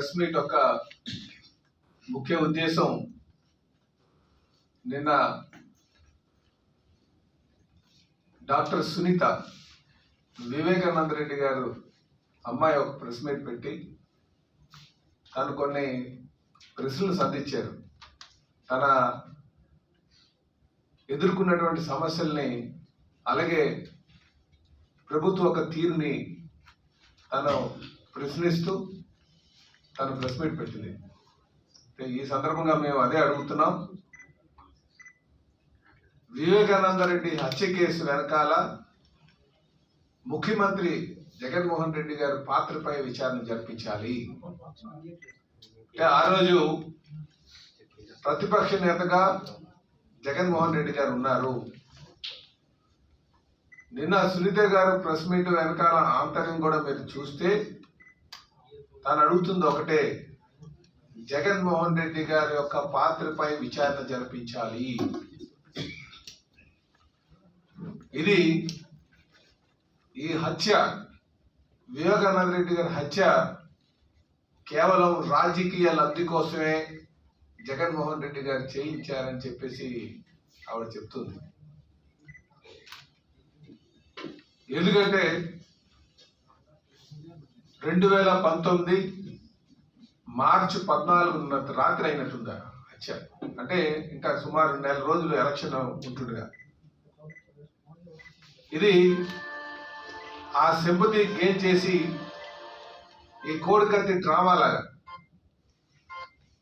Press meet యొక్క ముఖ్య ఉద్దేశం. నిన్న డాక్టర్ సునీత వివేకానంద రెడ్డి గారు అమ్మాయి ఒక ప్రెస్ మీట్ పెట్టి తను కొన్ని ప్రశ్నలు సంధించారు. తన ఎదుర్కొన్నటువంటి సమస్యల్ని అలాగే ప్రభుత్వ ఒక తీరుని తను ప్రశ్నిస్తూ తను ప్రెస్ మీట్ పెట్టింది. ఈ సందర్భంగా మేము అదే అడుగుతున్నాం. వివేకానంద రెడ్డి హత్య కేసు వెనకాల ముఖ్యమంత్రి జగన్మోహన్ రెడ్డి గారి పాత్రపై విచారణ జరిపించాలి. అంటే ఆ రోజు ప్రతిపక్ష నేతగా జగన్మోహన్ రెడ్డి గారు ఉన్నారు. నిన్న సునీత గారు ప్రెస్ మీట్ వెనకాల ఆంతర్యం కూడా మీరు చూస్తే తాను అడుగుతుంది ఒకటే జగన్మోహన్ రెడ్డి గారి యొక్క పాత్రపై విచారణ జరిపించాలి. ఇది ఈ హత్య వివేకానంద రెడ్డి గారి హత్య కేవలం రాజకీయ లబ్ధి కోసమే జగన్మోహన్ రెడ్డి గారు చేయించారని చెప్పేసి ఆవిడ చెప్తుంది. ఎందుకంటే రెండు వేల పంతొమ్మిది మార్చి పద్నాలుగు రాత్రి అయినట్టుందా హత్య అంటే ఇంకా సుమారు నెల రోజులు ఎలక్షన్ ఉంటుండగా ఇది ఆ సింపతి గెయిన్ చేసి ఈ కోడికత్తి డ్రామాలాగా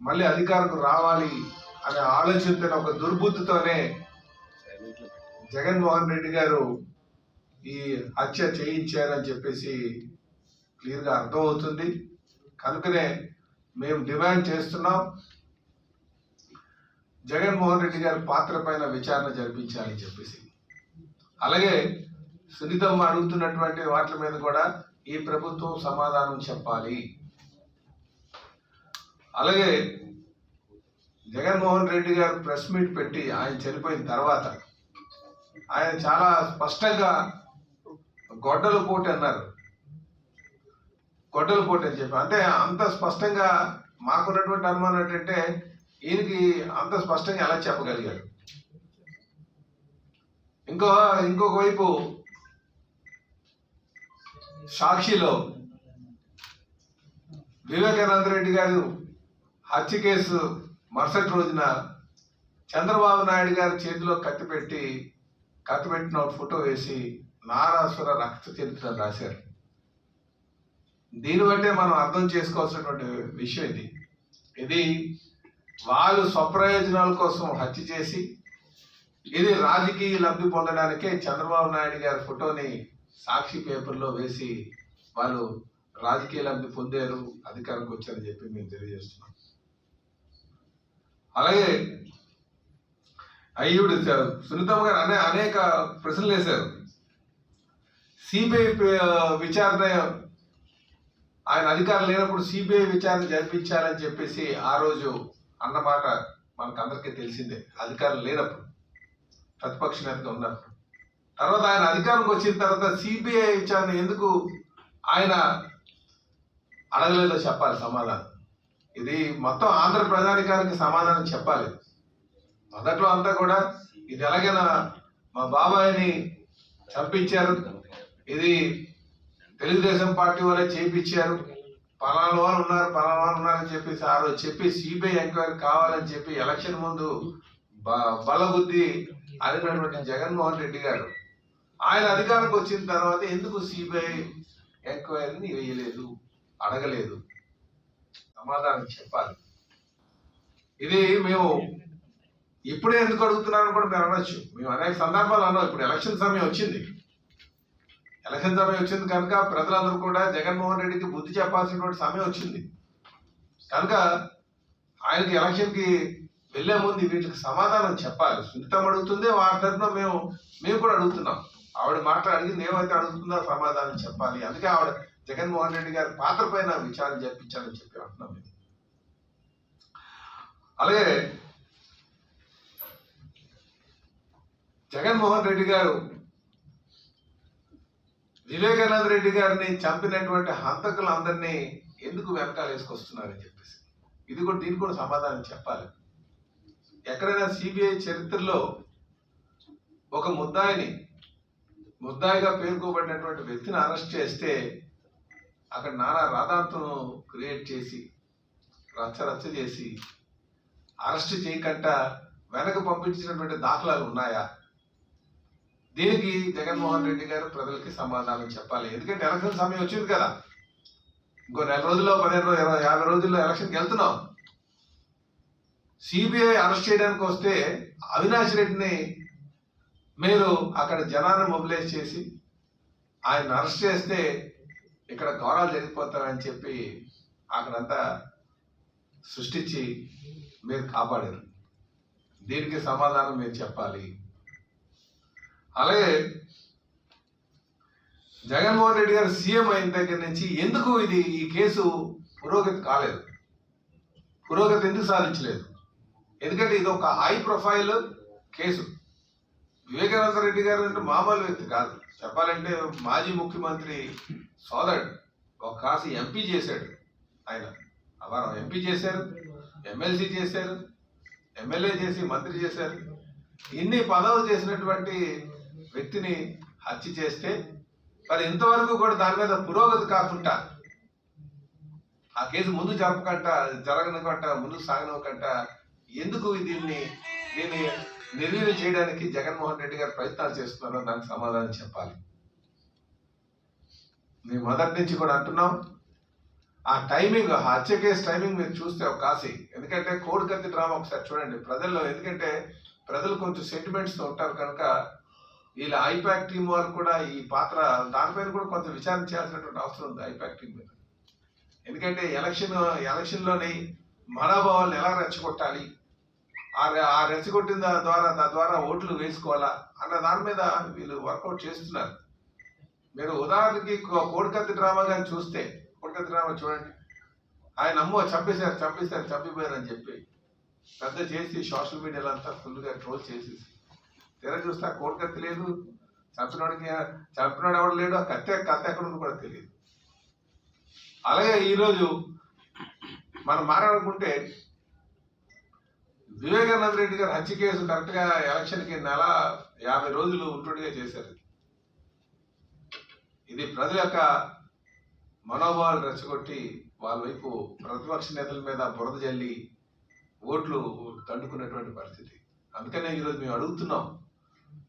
మళ్ళీ అధికారకు రావాలి అనే ఆలోచనతో ఒక దుర్బుద్ధితోనే జగన్మోహన్ రెడ్డి గారు ఈ హత్య చేయించారని చెప్పేసి క్లియర్గా అర్థమవుతుంది. కనుకనే మేము డిమాండ్ చేస్తున్నాం. జగన్మోహన్ రెడ్డి గారి పాత్ర పైన విచారణ జరిపించాలని చెప్పేసి. అలాగే సునీతమ్మ అడుగుతున్నటువంటి వాటి మీద కూడా ఈ ప్రభుత్వం సమాధానం చెప్పాలి. అలాగే జగన్మోహన్ రెడ్డి గారు ప్రెస్ మీట్ పెట్టి ఆయన చనిపోయిన తర్వాత ఆయన చాలా స్పష్టంగా గొడ్డలు పోటీ అన్నారు. గొడ్డల పోటీ అని చెప్పి అంటే అంత స్పష్టంగా మాకున్నటువంటి అనుమానం ఏంటంటే ఈయనకి అంత స్పష్టంగా ఎలా చెప్పగలిగారు ఇంకో ఇంకొక వైపు సాక్షిలో వివేకానంద రెడ్డి గారు హత్య కేసు మరుసటి రోజున చంద్రబాబు నాయుడు గారి చేతిలో కత్తి పెట్టి కత్తి పెట్టిన ఒక ఫోటో వేసి నారాసుర రక్త చరిత్ర రాశారు. దీన్ని బట్టే మనం అర్థం చేసుకోవాల్సినటువంటి విషయం ఇది. ఇది వాళ్ళు స్వప్రయోజనాల కోసం హత్య చేసి ఇది రాజకీయ లబ్ధి పొందడానికే చంద్రబాబు నాయుడు గారి ఫోటోని సాక్షి పేపర్లో వేసి వాళ్ళు రాజకీయ లబ్ధి పొందారు అధికారంకి వచ్చారని చెప్పి మేము తెలియజేస్తున్నాం. అలాగే అయ్యుడు సునీతమ్మ గారు అనే అనేక ప్రశ్నలు వేశారు. సిబిఐ విచారణ ఆయన అధికారం లేనప్పుడు సిబిఐ విచారణ జరిపించాలని చెప్పేసి ఆ రోజు అన్నమాట మనకు అందరికీ తెలిసిందే. అధికారం లేనప్పుడు ప్రతిపక్ష నేతగా ఉన్నప్పుడు. తర్వాత ఆయన అధికారంకి వచ్చిన తర్వాత సిబిఐ విచారణ ఎందుకు ఆయన అడగలేదో చెప్పాలి సమాధానం. ఇది మొత్తం ఆంధ్ర ప్రజానికానికి సమాధానం చెప్పాలి. మొదట్లో అంతా కూడా ఇది ఎలాగైనా మా బాబాయిని చంపించారు. ఇది తెలుగుదేశం పార్టీ వాళ్ళే చేయించారు పలానా వాళ్ళు ఉన్నారు పలానా వాళ్ళు ఉన్నారని చెప్పేసి ఆ రోజు చెప్పి సిబిఐ ఎంక్వైరీ కావాలని చెప్పి ఎలక్షన్ ముందు బ- బలబుద్ధి అడిగినటువంటి జగన్మోహన్ రెడ్డి గారు. ఆయన అధికారంకి వచ్చిన తర్వాత ఎందుకు సిబిఐ ఎంక్వైరీని వేయలేదు అడగలేదు? సమాధానం చెప్పాలి. ఇది మేము ఇప్పుడే ఎందుకు అడుగుతున్నారని కూడా మేము అనొచ్చు. మేము అనేక సందర్భాలు అన్నాం. ఇప్పుడు ఎలక్షన్ సమయం వచ్చింది. ఎలక్షన్ సమయం వచ్చింది కనుక ప్రజలందరూ కూడా జగన్మోహన్ రెడ్డికి బుద్ధి చెప్పాల్సినటువంటి సమయం వచ్చింది. కనుక ఆయనకి ఎలక్షన్కి వెళ్ళే ముందు వీటికి సమాధానం చెప్పాలి. సునీతం అడుగుతుంది వారి తరఫున మేము మేము కూడా అడుగుతున్నాం. ఆవిడ మాట్లాడి అడిగింది ఏమైతే అడుగుతుందో సమాధానం చెప్పాలి. అందుకే ఆవిడ జగన్మోహన్ రెడ్డి గారి పాత్ర పైన విచారణ జరిపించాలని చెప్పి అంటున్నాం మేము. అలాగే జగన్మోహన్ రెడ్డి గారు వివేకానంద రెడ్డి గారిని చంపినటువంటి హంతకులందరినీ ఎందుకు వెనకాల వేసుకొస్తున్నారని చెప్పేసి. ఇది కూడా దీనికి కూడా సమాధానం చెప్పాలి. ఎక్కడైనా సిబిఐ చరిత్రలో ఒక ముద్దాయిని ముద్దాయిగా పేర్కోబడినటువంటి వ్యక్తిని అరెస్ట్ చేస్తే అక్కడ నానా రాధాంతం క్రియేట్ చేసి రచ్చ రచ్చ చేసి అరెస్ట్ చేయకుండా వెనక పంపించినటువంటి దాఖలాలు ఉన్నాయా? దీనికి? జగన్మోహన్ రెడ్డి గారు ప్రజలకి సమాధానం చెప్పాలి. ఎందుకంటే ఎలక్షన్ సమయం వచ్చింది కదా. ఇంకో నెల రోజుల్లో పదిహేను ఇరవై యాభై రోజుల్లో ఎలక్షన్కి వెళ్తున్నాం. సిబిఐ అరెస్ట్ చేయడానికి వస్తే అవినాష్ రెడ్డిని మీరు అక్కడ జనాన్ని మొబిలైజ్ చేసి ఆయన అరెస్ట్ చేస్తే ఇక్కడ ఘోరాలు జరిగిపోతారని చెప్పి అక్కడంతా సృష్టించి మీరు కాపాడారు. దీనికి సమాధానం మీరు చెప్పాలి? అలాగే జగన్మోహన్ రెడ్డి గారు సీఎం అయిన దగ్గర నుంచి ఎందుకు ఇది ఈ కేసు పురోగతి కాలేదు? పురోగతి ఎందుకు సాధించలేదు? ఎందుకంటే ఇది ఒక high profile case. Vivekananda Reddy గారు అంటే మామూలు వ్యక్తి కాదు. చెప్పాలంటే మాజీ ముఖ్యమంత్రి సోదరుడు. ఒక కాసి ఎంపీ చేశాడు ఆయన. అవారం ఎంపీ చేశారు ఎమ్మెల్సీ చేశారు ఎమ్మెల్యే చేసి మంత్రి చేశారు. ఇన్ని పదవులు చేసినటువంటి వ్యక్తిని హత్య చేస్తే మరి ఇంతవరకు కూడా దాని మీద పురోగతి కాకుండా ఆ కేసు ముందు జరపకుండా జరగనకుండా ముందు సాగనకుండా ఎందుకు దీన్ని దీన్ని నిర్వీర్యం చేయడానికి జగన్మోహన్ రెడ్డి గారు ప్రయత్నాలు చేస్తున్నారో దానికి సమాధానం చెప్పాలి. మేము మొదటి నుంచి కూడా అంటున్నాం ఆ టైమింగ్ హత్య కేసు టైమింగ్ మీరు చూస్తే ఒక కాసి. ఎందుకంటే కోడి కత్తి డ్రామా ఒకసారి చూడండి. ప్రజల్లో ఎందుకంటే ప్రజలు కొంచెం సెంటిమెంట్స్తో ఉంటారు కనుక వీళ్ళ ఐపాక్ టీం వారు కూడా ఈ పాత్ర దానిపైన కూడా కొంత విచారణ చేయాల్సినటువంటి అవసరం ఉంది ఐపాక్ టీం మీద. ఎందుకంటే ఎలక్షన్ ఎలక్షన్లోని మనోభావాలను ఎలా రెచ్చగొట్టాలి? ఆ రె- ఆ రెచ్చగొట్టిన ద్వారా తద్వారా ఓట్లు వేసుకోవాలా? అన్న దాని మీద వీళ్ళు వర్కౌట్ చేస్తున్నారు. మీరు ఉదాహరణకి కోడికత్తి డ్రామా కానీ చూస్తే కోడికత్తి డ్రామా చూడండి. ఆయన అమ్మో చంపేశారు చంపేశారు చంపిపోయారు అని చెప్పి పెద్ద చేసి సోషల్ మీడియాలో అంతా ఫుల్గా ట్రోల్ చేసేసి తెర చూస్తే ఆ కోడికత్తి లేదు చంపినోడికి చంపినోడు ఎవడు లేడు ఆ కత్తి కత్తి ఎక్కడ కూడా తెలియదు. అలాగే ఈరోజు మనం మాట్లాడుకుంటే వివేకానంద రెడ్డి గారు హత్య కేసు కరెక్ట్గా ఎలక్షన్కి నెల యాభై రోజులు ఉంటుండగా చేశారు. ఇది ప్రజల యొక్క మనోభావాలు రెచ్చగొట్టి వాళ్ళ వైపు ప్రతిపక్ష నేతల మీద బురద జల్లి ఓట్లు దండుకున్నటువంటి పరిస్థితి. అందుకనే ఈరోజు మేము అడుగుతున్నాం.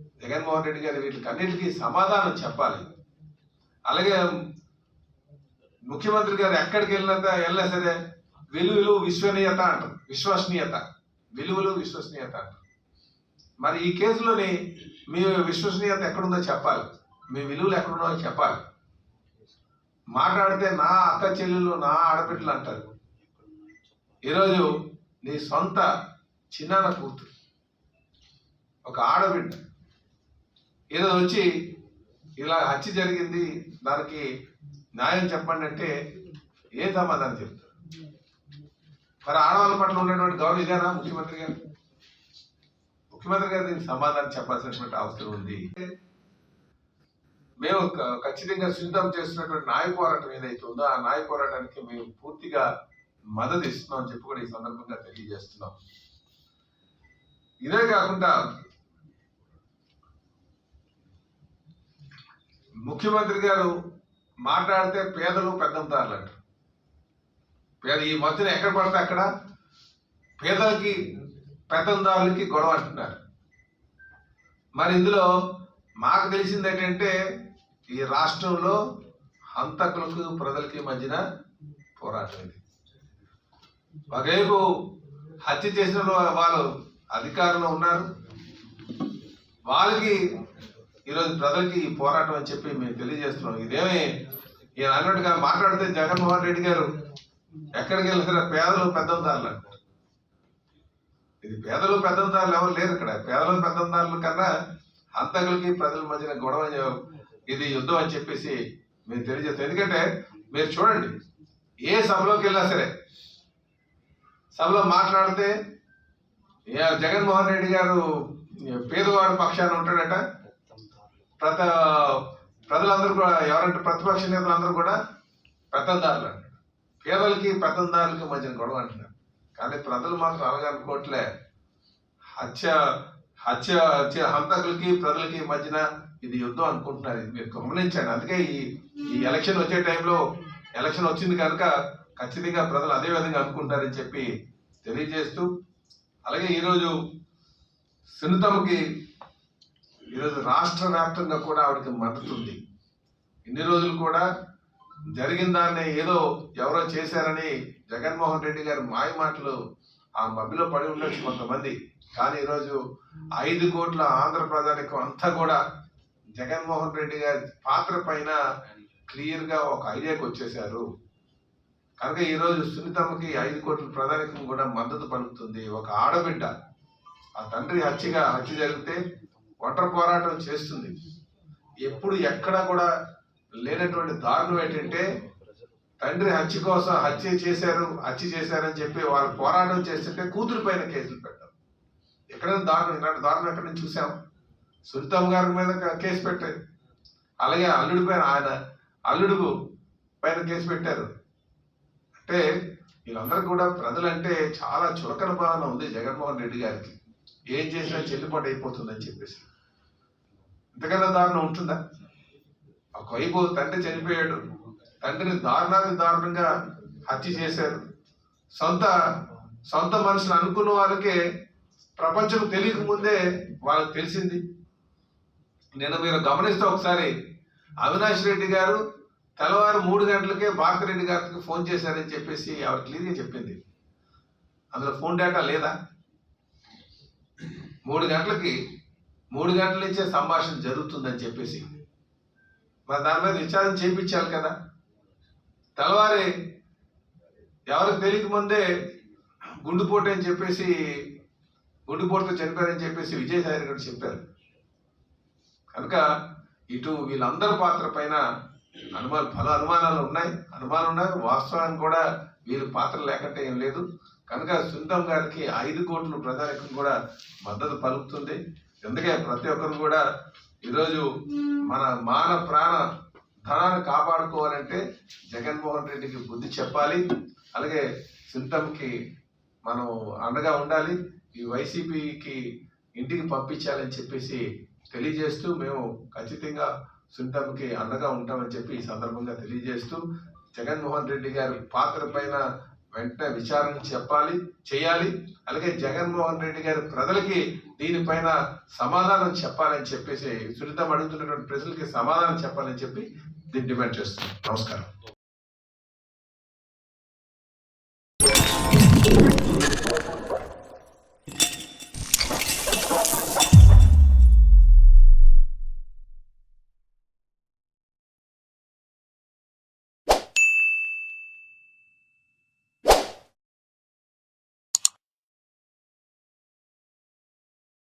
జగన్మోహన్ రెడ్డి గారు వీటికి అన్నిటికీ సమాధానం చెప్పాలి. అలాగే ముఖ్యమంత్రి గారు ఎక్కడికి వెళ్ళినంత వెళ్ళినా సరే విలువలు విశ్వనీయత అంటారు. విశ్వసనీయత. విలువలు విశ్వసనీయత అంటారు. మరి ఈ కేసులోని మీ విశ్వసనీయత ఎక్కడుందో చెప్పాలి. మీ విలువలు ఎక్కడున్నాయో చెప్పాలి. మాట్లాడితే నా అక్క చెల్లెలు నా ఆడబిడ్డలు అంటారు. ఈరోజు నీ సొంత చిన్నాన్న కూతురు ఒక ఆడబిడ్డ ఏదో వచ్చి ఇలా హత్య జరిగింది దానికి న్యాయం చెప్పండి అంటే ఏ సమాధానం చెప్తారు? మరి ఆడవాళ్ళ పట్ల ఉన్నటువంటి గౌరవ ఇదేనా ముఖ్యమంత్రి గారు? ముఖ్యమంత్రి గారు దీనికి సమాధానం చెప్పాల్సినటువంటి అవసరం ఉంది. మేము ఖచ్చితంగా సిద్ధం చేస్తున్నటువంటి నాయ పోరాటం ఏదైతే ఉందో ఆ నాయ పోరాటానికి మేము పూర్తిగా మద్దతు ఇస్తున్నాం అని చెప్పి కూడా ఈ సందర్భంగా తెలియజేస్తున్నాం. ఇదే కాకుండా ముఖ్యమంత్రి గారు మాట్లాడితే పేదలు పెద్దంతారులు అంటారు పేద ఈ మధ్యన ఎక్కడ పడితే అక్కడ పేదలకి పెద్దందారులకి గొడవ అంటున్నారు. మరి ఇందులో మాకు తెలిసింది ఏంటంటే ఈ రాష్ట్రంలో హంతకులకు ప్రజలకి మధ్యన పోరాటం ఇది. ఒకవైపు హత్య చేసిన వాళ్ళు అధికారంలో ఉన్నారు. వాళ్ళకి ఈరోజు ప్రజలకి ఈ పోరాటం అని చెప్పి మేము తెలియజేస్తున్నాం. ఇదేమి ఈయన అన్నట్టుగా మాట్లాడితే జగన్మోహన్ రెడ్డి గారు ఎక్కడికి వెళ్తారా పేదలు పెద్దందారులు అంటారు ఇది పేదలు పెద్దందారులు ఎవరు లేరు ఇక్కడ. పేదలు పెద్దందారుల కన్నా హంతకులకి ప్రజల మధ్యన గొడవ ఇది యుద్ధం అని చెప్పేసి మేము తెలియజేస్తాం ఎందుకంటే మీరు చూడండి ఏ సభలోకి వెళ్ళినా సరే సభలో మాట్లాడితే జగన్మోహన్ రెడ్డి గారు పేదవాడి పక్షాన ఉంటాడట ప్రత ప్రజలందరూ కూడా ఎవరంటే ప్రతిపక్ష నేతలందరూ కూడా పెత్తందారులు అంటారు పేదలకి పెద్దందారులకి మధ్యన గొడవ అంటున్నారు. కానీ ప్రజలు మాత్రం అలాగే హత్య హత్య హత్య హంతకులకి ప్రజలకి మధ్యన ఇది యుద్ధం అనుకుంటున్నారు. ఇది మీరు గమనించండి. అందుకే ఈ ఈ ఎలక్షన్ వచ్చే టైంలో ఎలక్షన్ వచ్చింది కనుక ఖచ్చితంగా ప్రజలు అదే విధంగా అనుకుంటారని చెప్పి తెలియజేస్తూ అలాగే ఈరోజు సున్నితమ్మకి ఈరోజు రాష్ట్ర వ్యాప్తంగా కూడా ఆవిడకి మద్దతు ఉంది. ఇన్ని రోజులు కూడా జరిగిన దాన్ని ఏదో ఎవరో చేశారని జగన్మోహన్ రెడ్డి గారి మాయ మాటలు ఆ మబ్బిలో పడి ఉండొచ్చు కొంతమంది. కానీ ఈరోజు ఐదు కోట్ల ఆంధ్ర ప్రజానికం అంతా కూడా జగన్మోహన్ రెడ్డి గారి పాత్ర పైన క్లియర్గా ఒక ఐడియాకి వచ్చేసారు కనుక ఈరోజు సునీతమ్మకి ఐదు కోట్ల ప్రజానికం కూడా మద్దతు పలుకుతుంది. ఒక ఆడబిడ్డ ఆ తండ్రి హత్యగా హత్య జరిగితే ఒంటరి పోరాటం చేస్తుంది. ఎప్పుడు ఎక్కడ కూడా లేనటువంటి దారుణం ఏంటంటే తండ్రి హత్య కోసం హత్య చేశారు హత్య చేశారని చెప్పి వాళ్ళు పోరాటం చేస్తుంటే కూతురు పైన కేసులు పెట్టారు. ఎక్కడైనా దారుణం ఇలాంటి దారుణం ఎక్కడ నుంచి చూసాం. సునీతమ్మ గారి మీద కేసు పెట్టారు. అలాగే అల్లుడి పైన ఆయన అల్లుడు పైన కేసు పెట్టారు. అంటే వీళ్ళందరూ కూడా ప్రజలంటే చాలా చులకన భావన ఉంది జగన్మోహన్ రెడ్డి గారికి. ఏం చేసినా చెల్లుబాటు అయిపోతుందని చెప్పేసి. ఇంతకన్నా దారుణం ఉంటుందా? ఒకవైపు తండ్రి చనిపోయాడు. తండ్రిని దారుణాన్ని దారుణంగా హత్య చేశారు. సొంత సొంత మనుషులు అనుకున్న వాళ్ళకే ప్రపంచం తెలియక ముందే వాళ్ళకి తెలిసింది. నిన్న మీరు గమనిస్తే ఒకసారి అవినాష్ రెడ్డి గారు తెల్లవారు మూడు గంటలకే రెడ్డి గారికి ఫోన్ చేశారని చెప్పేసి ఆవిడ క్లియర్గా చెప్పింది. అందులో ఫోన్ డేటా లేదా? మూడు గంటలకి మూడు గంటల నుంచే సంభాషణ జరుగుతుందని చెప్పేసి. మరి దాని మీద విచారణ చేయించాలి కదా. తెల్లవారి ఎవరికి తెలియక ముందే గుండుపోటు అని చెప్పేసి గుండుపోటుతో చనిపోయారని చెప్పేసి విజయసాయి గారు చెప్పారు. కనుక ఇటు వీళ్ళందరి పాత్ర పైన అనుమానాలు పలు అనుమానాలు ఉన్నాయి. అనుమానాలు ఉన్నాయి. వాస్తవానికి కూడా వీళ్ళు పాత్ర లేకుంటే ఏం లేదు. కనుక సుందం గారికి ఐదు కోట్లు ప్రజలకు కూడా మద్దతు పలుకుతుంది. అందుకే ప్రతి ఒక్కరు కూడా ఈరోజు మన మాన ప్రాణ ధనాన్ని కాపాడుకోవాలంటే జగన్మోహన్ రెడ్డికి బుద్ధి చెప్పాలి. అలాగే సింతంకి మనం అండగా ఉండాలి. ఈ వైసీపీకి ఇంటికి పంపించాలని చెప్పేసి తెలియజేస్తూ మేము ఖచ్చితంగా సునీతంకి అండగా ఉంటామని చెప్పి ఈ సందర్భంగా తెలియజేస్తూ జగన్మోహన్ రెడ్డి గారి పాత్ర పైన వెంటనే విచారణ చెప్పాలి చేయాలి. అలాగే జగన్మోహన్ రెడ్డి గారి ప్రజలకి దీనిపైన సమాధానం చెప్పాలని చెప్పేసి సునీతం అడుగుతున్నటువంటి ప్రజలకి సమాధానం చెప్పాలని చెప్పి దీన్ని డిమాండ్ చేస్తున్నాం. నమస్కారం.